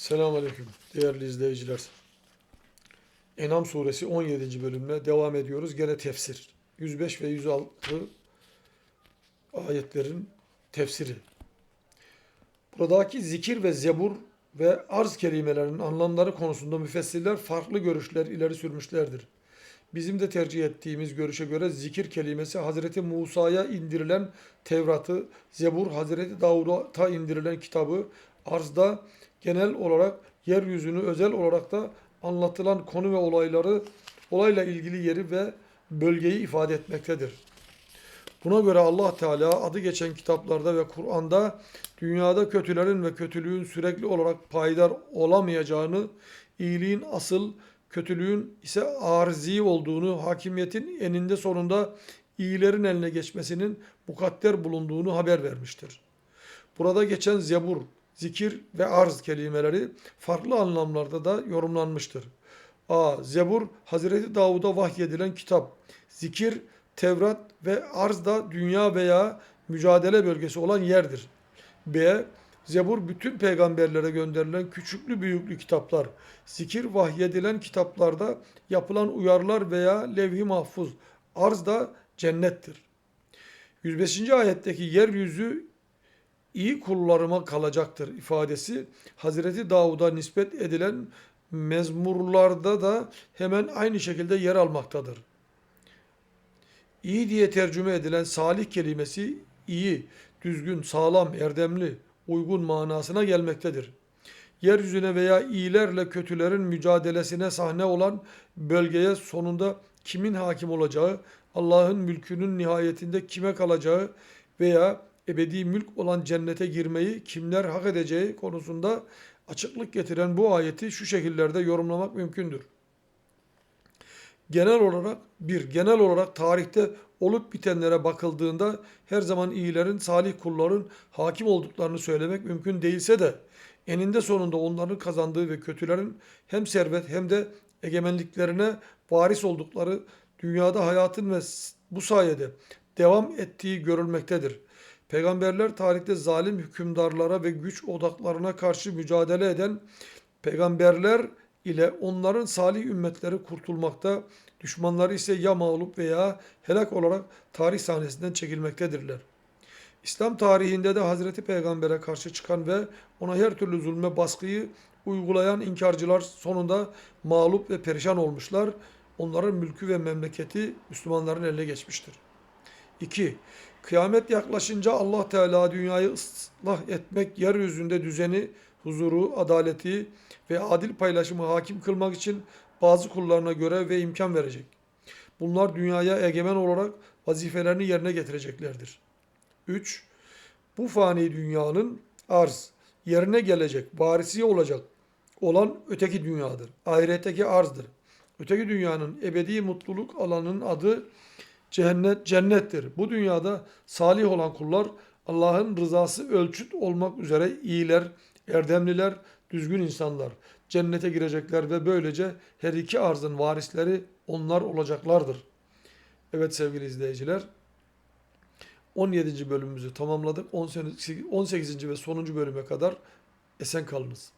Selamünaleyküm değerli izleyiciler. Enam suresi 17. bölümle devam ediyoruz. Gene tefsir. 105 ve 106 ayetlerin tefsiri. Buradaki zikir ve zebur ve arz kelimelerinin anlamları konusunda müfessirler farklı görüşler ileri sürmüşlerdir. Bizim de tercih ettiğimiz görüşe göre zikir kelimesi Hazreti Musa'ya indirilen Tevrat'ı, Zebur Hazreti Davud'a indirilen kitabı, arzda genel olarak yeryüzünü özel olarak da anlatılan konu ve olayları, olayla ilgili yeri ve bölgeyi ifade etmektedir. Buna göre Allah Teala adı geçen kitaplarda ve Kur'an'da dünyada kötülerin ve kötülüğün sürekli olarak payidar olamayacağını, iyiliğin asıl, kötülüğün ise arzi olduğunu, hakimiyetin eninde sonunda iyilerin eline geçmesinin mukadder bulunduğunu haber vermiştir. Burada geçen zebur, zikir ve arz kelimeleri farklı anlamlarda da yorumlanmıştır. A. Zebur, Hazreti Davud'a vahyedilen kitap. Zikir, Tevrat ve arz da dünya veya mücadele bölgesi olan yerdir. B. Zebur bütün peygamberlere gönderilen küçüklü büyüklü kitaplar. Zikir vahyedilen kitaplarda yapılan uyarılar veya levh-i mahfuz. Arz da cennettir. 105. ayetteki yeryüzü iyi kullarıma kalacaktır ifadesi Hazreti Davud'a nispet edilen mezmurlarda da hemen aynı şekilde yer almaktadır. İyi diye tercüme edilen salih kelimesi iyi, düzgün, sağlam, erdemli, uygun manasına gelmektedir. Yeryüzüne veya iyilerle kötülerin mücadelesine sahne olan bölgeye sonunda kimin hakim olacağı, Allah'ın mülkünün nihayetinde kime kalacağı veya ebedi mülk olan cennete girmeyi kimler hak edeceği konusunda açıklık getiren bu ayeti şu şekillerde yorumlamak mümkündür. Genel olarak bir genel olarak tarihte olup bitenlere bakıldığında her zaman iyilerin, salih kulların hakim olduklarını söylemek mümkün değilse de eninde sonunda onların kazandığı ve kötülerin hem servet hem de egemenliklerine varis oldukları dünyada hayatın ve bu sayede devam ettiği görülmektedir. Peygamberler tarihte zalim hükümdarlara ve güç odaklarına karşı mücadele eden peygamberler ile onların salih ümmetleri kurtulmakta, düşmanları ise ya mağlup veya helak olarak tarih sahnesinden çekilmektedirler. İslam tarihinde de Hazreti Peygamber'e karşı çıkan ve ona her türlü zulme baskıyı uygulayan inkarcılar sonunda mağlup ve perişan olmuşlar. Onların mülkü ve memleketi Müslümanların eline geçmiştir. 2. Kıyamet yaklaşınca Allah Teala dünyayı ıslah etmek, yeryüzünde düzeni, huzuru, adaleti ve adil paylaşımı hakim kılmak için bazı kullarına görev ve imkan verecek. Bunlar dünyaya egemen olarak vazifelerini yerine getireceklerdir. 3. Bu fani dünyanın arz, yerine gelecek, varisi olacak olan öteki dünyadır. Ahiretteki arzdır. Öteki dünyanın ebedi mutluluk alanının adı cennet, cennettir. Bu dünyada salih olan kullar Allah'ın rızası ölçüt olmak üzere iyiler, erdemliler, düzgün insanlar cennete girecekler ve böylece her iki arzın varisleri onlar olacaklardır. Evet sevgili izleyiciler 17. bölümümüzü tamamladık. 18. ve sonuncu bölüme kadar esen kalınız.